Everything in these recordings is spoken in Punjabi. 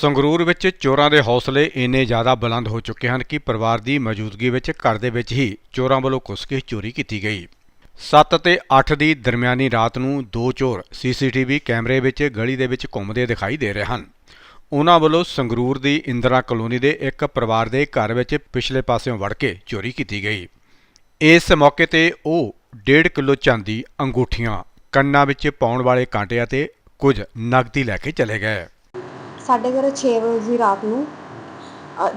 ਸੰਗਰੂਰ ਵਿੱਚ ਚੋਰਾਂ ਦੇ ਹੌਸਲੇ ਇੰਨੇ ਜ਼ਿਆਦਾ ਬੁਲੰਦ ਹੋ ਚੁੱਕੇ ਹਨ ਕਿ ਪਰਿਵਾਰ ਦੀ ਮੌਜੂਦਗੀ ਵਿੱਚ ਘਰ ਦੇ ਵਿੱਚ ਹੀ ਚੋਰਾਂ ਵੱਲੋਂ ਘੁਸ ਕੇ ਚੋਰੀ ਕੀਤੀ ਗਈ। 7 ਤੇ 8 ਦੀ ਦਰਮਿਆਨੀ ਰਾਤ ਨੂੰ ਦੋ ਚੋਰ ਸੀਸੀਟੀਵੀ ਕੈਮਰੇ ਵਿੱਚ ਗਲੀ ਦੇ ਵਿੱਚ ਘੁੰਮਦੇ ਦਿਖਾਈ ਦੇ ਰਹੇ ਹਨ। ਉਹਨਾਂ ਵੱਲੋਂ ਸੰਗਰੂਰ ਦੀ ਇੰਦਰਾ ਕਲੋਨੀ ਦੇ ਇੱਕ ਪਰਿਵਾਰ ਦੇ ਘਰ ਵਿੱਚ ਪਿਛਲੇ ਪਾਸਿਓਂ ਵੜ ਕੇ ਚੋਰੀ ਕੀਤੀ ਗਈ। ਇਸ ਮੌਕੇ ਤੇ ਉਹ 1.5 ਕਿਲੋ ਚਾਂਦੀ, ਅੰਗੂਠੀਆਂ, ਕੰਨਾਂ ਵਿੱਚ ਪਾਉਣ ਵਾਲੇ ਕਾਂਟੇ ਅਤੇ ਕੁਝ ਨਕਦੀ ਲੈ ਕੇ ਚਲੇ ਗਏ। ਸਾਡੇ ਘਰ ਛੇ ਵਜੇ ਰਾਤ ਨੂੰ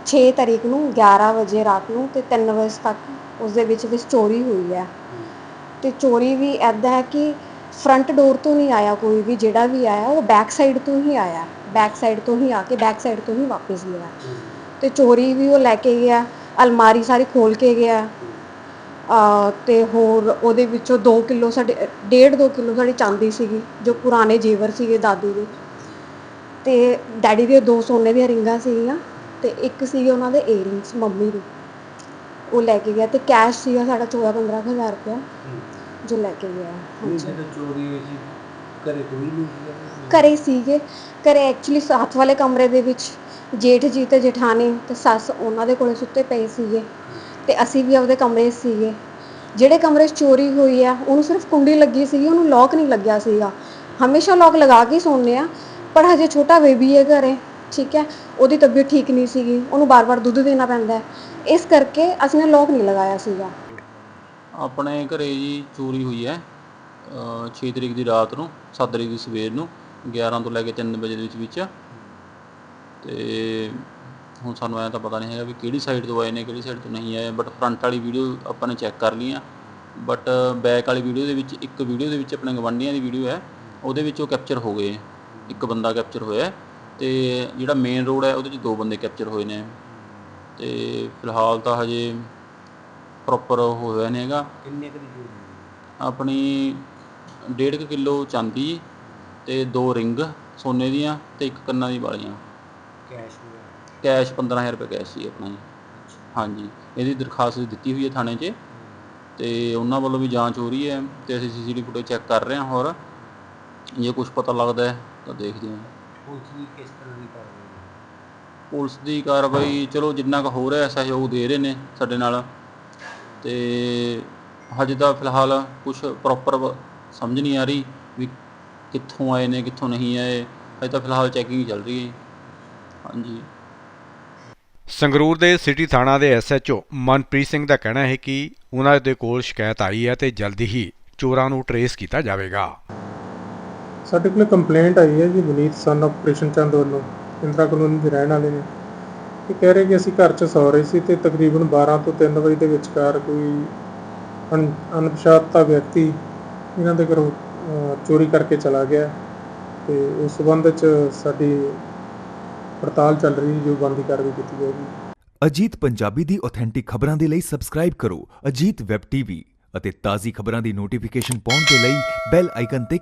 ਛੇ ਤਾਰੀਖ ਨੂੰ 11 ਵਜੇ ਰਾਤ ਨੂੰ ਤੇ 3 ਵਜੇ ਤੱਕ ਉਸ ਦੇ ਵਿੱਚ ਵਿੱਚ ਚੋਰੀ ਹੋਈ ਹੈ। ਤੇ ਚੋਰੀ ਵੀ ਐਦਾਂ ਹੈ ਕਿ ਫਰੰਟ ਡੋਰ ਤੋਂ ਨਹੀਂ ਆਇਆ ਕੋਈ ਵੀ, ਜਿਹੜਾ ਵੀ ਆਇਆ, ਉਹ ਬੈਕ ਸਾਈਡ ਤੋਂ ਹੀ ਆਇਆ। ਬੈਕ ਸਾਈਡ ਤੋਂ ਹੀ ਆ ਕੇ ਬੈਕ ਸਾਈਡ ਤੋਂ ਹੀ ਵਾਪਸ ਗਿਆ। ਤੇ ਚੋਰੀ ਵੀ ਉਹ ਲੈ ਕੇ ਗਿਆ, ਅਲਮਾਰੀ ਸਾਰੀ ਖੋਲ ਕੇ ਗਿਆ। ਅ, ਤੇ ਹੋਰ ਉਹਦੇ ਵਿੱਚੋਂ 2 ਕਿਲੋ ਸਾਡੇ 1.5 2 ਕਿਲੋ ਸਾਡੀ ਚਾਂਦੀ ਸੀਗੀ, ਜੋ ਪੁਰਾਣੇ ਜੇਵਰ ਸੀਗੇ ਦਾਦੀ ਦੇ। ਤੇ ਡੈਡੀ ਦੇ ਦੋ ਸੋਨੇ ਦੀਆਂ ਰਿੰਗਾਂ ਸੀਗੀਆਂ ਤੇ ਇੱਕ ਸੀਗੇ ਉਹਨਾਂ ਦੇ ਏਅਰਿੰਗਸ ਮੰਮੀ ਦੇ। ਉਹ ਲੈ ਕੇ ਗਿਆ ਤੇ ਕੈਸ਼ ਸੀਗਾ ਸਾਡਾ 14 15000 ਰੁਪਇਆ ਜੋ ਲੈ ਕੇ ਗਿਆ। ਹਾਂਜੀ। ਜਦੋਂ ਚੋਰੀ ਹੋਈ ਸੀ ਘਰੇ ਕੋਈ ਨਹੀਂ ਸੀਗਾ? ਘਰੇ ਸੀਗੇ। ਘਰੇ ਐਕਚੁਅਲੀ ਸਾਥ ਵਾਲੇ ਕਮਰੇ ਦੇ ਵਿੱਚ ਜੇਠ ਜੀ ਤੇ ਜਠਾਣੀ ਤੇ ਸੱਸ ਉਹਨਾਂ ਦੇ ਕੋਲੇ ਸੁੱਤੇ ਪਏ ਸੀਗੇ ਤੇ ਅਸੀਂ ਵੀ ਆਪਦੇ ਕਮਰੇ 'ਚ ਸੀਗੇ। ਜਿਹੜੇ ਕਮਰੇ 'ਚ ਚੋਰੀ ਹੋਈ ਆ ਉਹਨੂੰ ਸਿਰਫ ਕੁੰਡੀ ਲੱਗੀ ਸੀਗੀ ਉਹਨੂੰ ਲੋਕ ਨਹੀਂ ਲੱਗਿਆ ਸੀਗਾ। ਹਮੇਸ਼ਾ ਲੋਕ ਲਗਾ ਕੇ ਹੀ ਸੌਂਦੇ ਆ। ਪਰ ਹਜੇ ਛੋਟਾ ਬੇਬੀ ਹੈ ਘਰੇ, ਠੀਕ ਹੈ? ਉਹਦੀ ਤਬੀਅਤ ਠੀਕ ਨਹੀਂ ਸੀਗੀ, ਉਹਨੂੰ ਬਾਰ-ਬਾਰ ਦੁੱਧ ਦੇਣਾ ਪੈਂਦਾ ਹੈ। ਇਸ ਕਰਕੇ ਅਸੀਂ ਨੇ ਲੋਕ ਨਹੀਂ ਲਗਾਇਆ ਸੀਗਾ। ਆਪਣੇ ਘਰੇ ਜੀ ਚੋਰੀ ਹੋਈ ਹੈ 6 ਤਰੀਕ ਦੀ ਰਾਤ ਨੂੰ 7 ਤਰੀਕ ਦੀ ਸਵੇਰ ਨੂੰ 11 ਤੋਂ ਲੈ ਕੇ 3 ਵਜੇ ਦੇ ਵਿੱਚ ਵਿੱਚ। ਤੇ ਹੁਣ ਸਾਨੂੰ ਐਂ ਤਾਂ ਪਤਾ ਨਹੀਂ ਹੈਗਾ ਵੀ ਕਿਹੜੀ ਸਾਈਡ ਤੋਂ ਆਏ ਨੇ, ਕਿਹੜੀ ਸਾਈਡ ਤੋਂ ਨਹੀਂ ਆਏ ਬਟ ਫਰੰਟ ਵਾਲੀ ਵੀਡੀਓ ਆਪਾਂ ਨੇ ਚੈੱਕ ਕਰ ਲਈਆਂ। ਬਟ ਬੈਕ ਵਾਲੀ ਵੀਡੀਓ ਦੇ ਵਿੱਚ, ਇੱਕ ਵੀਡੀਓ ਦੇ ਵਿੱਚ ਆਪਣੇ ਗਵਾਂਢੀਆਂ ਦੀ ਵੀਡੀਓ ਹੈ, ਉਹਦੇ ਵਿੱਚ ਉਹ ਕੈਪਚਰ ਹੋ ਗਏ। ਇੱਕ ਬੰਦਾ ਕੈਪਚਰ ਹੋਇਆ ਤੇ ਜਿਹੜਾ ਮੇਨ ਰੋਡ ਹੈ ਉਹਦੇ 'ਚ ਦੋ ਬੰਦੇ ਕੈਪਚਰ ਹੋਏ ਨੇ। ਤੇ ਫਿਲਹਾਲ ਤਾਂ ਹਜੇ ਪ੍ਰੋਪਰ ਹੋਇਆ ਨਹੀਂ ਹੈਗਾ। ਕਿੰਨੇ ਕੁ ਦੀ ਆਪਣੀ 1.5 ਕਿਲੋ ਚਾਂਦੀ ਤੇ ਦੋ ਰਿੰਗ ਸੋਨੇ ਦੀਆਂ ਤੇ ਇੱਕ ਕੰਨਾਂ ਦੀ ਵਾਲੀਆਂ। ਕੈਸ਼ ਕੈਸ਼ 15000 ਰੁਪਏ ਕੈਸ਼ ਸੀ ਆਪਣਾ ਜੀ। ਹਾਂਜੀ ਇਹਦੀ ਦਰਖਾਸਤ ਦਿੱਤੀ ਹੋਈ ਹੈ ਥਾਣੇ 'ਚ। ਤੇ ਉਹਨਾਂ ਵੱਲੋਂ ਵੀ ਜਾਂਚ ਹੋ ਰਹੀ ਹੈ ਤੇ ਅਸੀਂ ਸੀਸੀਟੀਵੀ ਫੁਟੇਜ ਚੈੱਕ ਕਰ ਰਹੇ ਹਾਂ ਹੋਰ। ਜੇ ਕੁਝ ਪਤਾ ਲੱਗਦਾ ਹੈ ਤਾਂ ਦੇਖਦੇ ਹਾਂ। ਪੁਲਿਸ ਦੀ ਕਿਸ ਤਰ੍ਹਾਂ ਦੀ ਕਾਰਵਾਈ ਹੈ? ਪੁਲਿਸ ਦੀ ਕਾਰਵਾਈ ਚਲੋ ਜਿੰਨਾ ਕੁ ਹੋ ਰਿਹਾ ਸਹਿਯੋਗ ਦੇ ਰਹੇ ਨੇ ਸਾਡੇ ਨਾਲ। ਤੇ ਹਜੇ ਤਾਂ ਫਿਲਹਾਲ ਕੁਝ ਪ੍ਰੋਪਰ ਸਮਝ ਨਹੀਂ ਆ ਰਹੀ ਵੀ ਕਿੱਥੋਂ ਆਏ ਨੇ ਕਿੱਥੋਂ ਨਹੀਂ ਆਏ। ਹਜੇ ਤਾਂ ਫਿਲਹਾਲ ਚੈਕਿੰਗ ਚੱਲ ਰਹੀ ਹੈ। ਹਾਂਜੀ। ਸੰਗਰੂਰ ਦੇ ਸਿਟੀ ਥਾਣਾ ਦੇ ਐਸਐਚਓ ਮਨਪ੍ਰੀਤ ਸਿੰਘ ਦਾ ਕਹਿਣਾ ਹੈ ਕਿ ਉਹਨਾਂ ਦੇ ਕੋਲ ਸ਼ਿਕਾਇਤ ਆਈ ਹੈ ਤੇ ਜਲਦੀ ਹੀ ਚੋਰਾਂ ਨੂੰ ਟਰੇਸ ਕੀਤਾ ਜਾਵੇਗਾ। ਸਾਡੇ ਕੋਲ ਕੰਪਲੇਂਟ ਆਈ ਹੈ ਜੀ ਵਿਨੀਤ ਸਨ ਆਪਰੇਸ਼ਨ ਚੰਦ ਵੱਲੋਂ, ਇੰਦਰਾ ਕਲੋਨੀ ਦੇ ਰਹਿਣ ਵਾਲੇ ਨੇ। ਇਹ ਕਹਿ ਰਹੇ ਕਿ ਅਸੀਂ ਘਰ 'ਚ ਸੌ ਰਹੇ ਸੀ ਤੇ ਤਕਰੀਬਨ 12 ਤੋਂ 3 ਵਜੇ ਦੇ ਵਿਚਕਾਰ ਕੋਈ ਅਣ- ਅਣਪਛਾਤਾ ਵਿਅਕਤੀ ਇਹਨਾਂ ਦੇ ਘਰੋਂ ਚੋਰੀ ਕਰਕੇ ਚਲਾ ਗਿਆ ਤੇ ਉਸ ਸਬੰਧ 'ਚ ਸਾਡੀ ਪੜਤਾਲ ਚੱਲ ਰਹੀ ਜੋ ਬੰਦੀ ਕਾਰਵਾਈ ਕੀਤੀ ਜਾਏਗੀ। ਅਜੀਤ ਪੰਜਾਬੀ ਦੀ ਆਥੈਂਟਿਕ ਖਬਰਾਂ ਦੇ ਲਈ ਸਬਸਕ੍ਰਾਈਬ ਕਰੋ ਅਜੀਤ ਵੈਬ ਟੀਵੀ ਅਤੇ ਤਾਜ਼ੀ ਖਬਰਾਂ ਦੀ ਨੋਟੀਫਿਕੇਸ਼ਨ ਪਾਉਣ ਦੇ ਲਈ ਬੈਲ ਆਈਕਨ ਤੇ